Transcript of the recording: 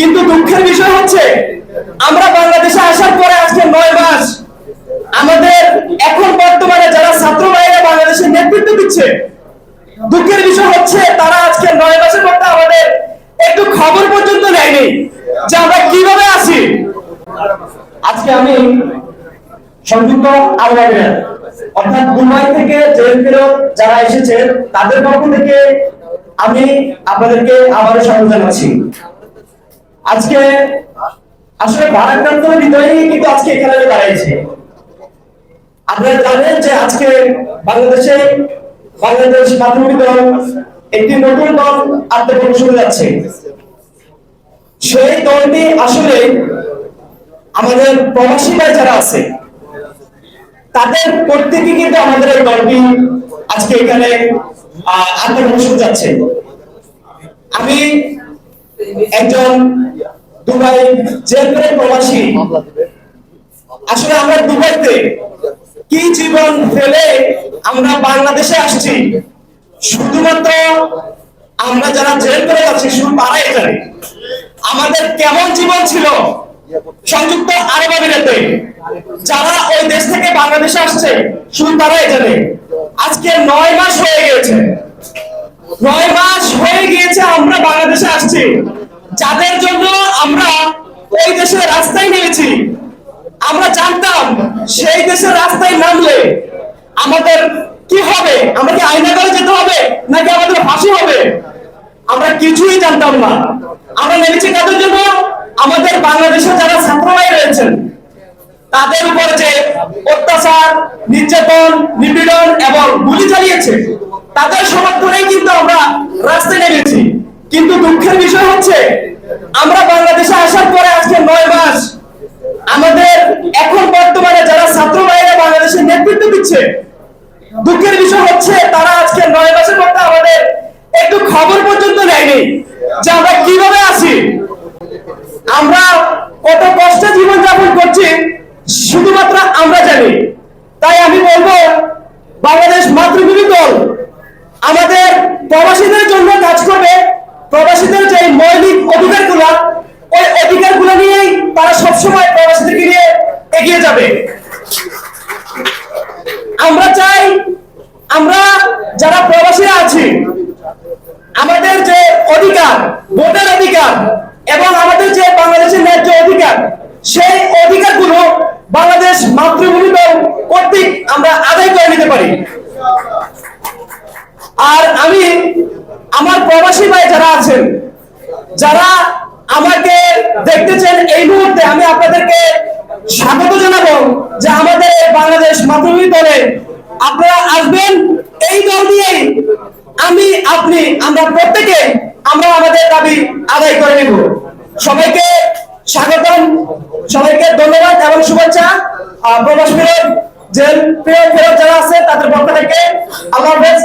কিন্তু দুঃখের বিষয় হচ্ছে, আমরা বাংলাদেশে আসার পরে আজকে নয় মাস আমাদের এখন বর্তমানে যারা ছাত্র ভাইরা বাংলাদেশে নেতৃত্ব দিচ্ছে, দুঃখের বিষয় হচ্ছে তারা আজকে নয় মাসের মধ্যে আমাদের একটু খবর পর্যন্ত নেয়নি যে আমরা কীভাবে আছি। আজকে আমি সংযুক্ত আমিরাত, অর্থাৎ দুবাই থেকে জেল ফেরত যারা এসেছেন তাদের পক্ষ থেকে আমি আপনাদেরকে আবারও স্বাগত জানাচ্ছি। আজকে, আসলে ভারাক্রান্ত হৃদয়ে কিন্তু আজকে এখানে দাঁড়িয়েছি আপনারা জানেন যে আজকে বাংলাদেশে বাংলাদেশ মাধ্যমিক দল একটি নতুন দল আত্মপ্রকাশ করে যাচ্ছে। সেই দলটি আসলে আমাদের প্রবাসী ভাই যারা আছে, তাদের প্রত্যেকে কিন্তু আমাদের এই দলটি আজকে এখানে আত্মপ্রকাশ করে যাচ্ছে। আমি একজন দুবাই জেলপ্রেম প্রবাসী। আসলে আমরা দুবাইতে কি জীবন ফেলে আমরা বাংলাদেশে আসছি? শুধুমাত্র আমরা যারা জেল করে যাচ্ছি শুধু তারাই জানে আমাদের কেমন জীবন ছিল? সংযুক্ত আরব আমিরাতে। যারা ওই দেশ থেকে বাংলাদেশে আসছে শুধু তারাই জানে আজকে নয় মাস হয়ে গেছে নয় মাস হয়ে গিয়েছে আমরা বাংলাদেশে আসছি। যাদের জন্য আমরা ওই দেশের রাস্তায় নেমেছি, আমরা জানতাম সেই দেশের রাস্তায় নামলে আমাদের কি হবে? আমরা কি আইনা করে যেতে হবে নাকি আমাদের ফাঁসি হবে? আমরা কিছুই জানতাম না। আমরা নেমেছি কাদের জন্য? আমাদের বাংলাদেশে যারা ছাত্ররাই রয়েছেন, তাদের উপর যে অত্যাচার, নির্যাতন, নিপীড়ন এবং গুলি চালিয়েছে, তাদের সমর্থনেই কিন্তু আমরা রাস্তায় নেমেছি। কিন্তু দুঃখের বিষয় হচ্ছে, আমরা বাংলাদেশে আসার পরে আজকে নয় মাস আমাদের এখন বর্তমানে যারা ছাত্র ভাইরা বাংলাদেশের নেতৃত্ব দিচ্ছে, দুঃখের বিষয় হচ্ছে তারা আজকে নয় মাসের মধ্যে আমাদের একটু খবর পর্যন্ত নেয়নি যে আমরা কীভাবে আছি আমরা কত কষ্টে জীবন যাপন করছি শুধুমাত্র আমরা জানি তাই আমি বলব বাংলাদেশ মাতৃভূমি দল আমাদের প্রবাসীদের জন্য কাজ করবে প্রবাসীদের যে মৌলিক অধিকারগুলো ওই অধিকারগুলো নিয়েই তারা সবসময় প্রবাসীদেরকে নিয়ে এগিয়ে যাবে আমরা চাই আমরা যারা প্রবাসীরা আছি আমাদের যে অধিকার, ভোটের অধিকার এবং আমাদের যে বাংলাদেশের ন্যায্য অধিকার, সেই অধিকারগুলো বাংলাদেশ মাতৃভূমি কর্তৃক আমরা আদায় করে নিতে পারি। আর আমি আমার প্রবাসী ভাই যারা আছেন, যারা আমাকে দেখতেছেন এই মুহূর্তে আমি আপনাদেরকে স্বাগত জানাব যে আমাদের বাংলাদেশ মাতৃভূমি দলে আপনারা আসবেন। এই দল দিয়েই আমি, আপনি, আমরা প্রত্যেকে দাবি আদায় করে নেব। সবাইকে স্বাগতম। সবাইকে ধন্যবাদ এবং শুভেচ্ছা। প্রবাস ফেরত জেল ফেরত যারা আছে, তাদের পক্ষ থেকে আল্লাহ হাফেজ।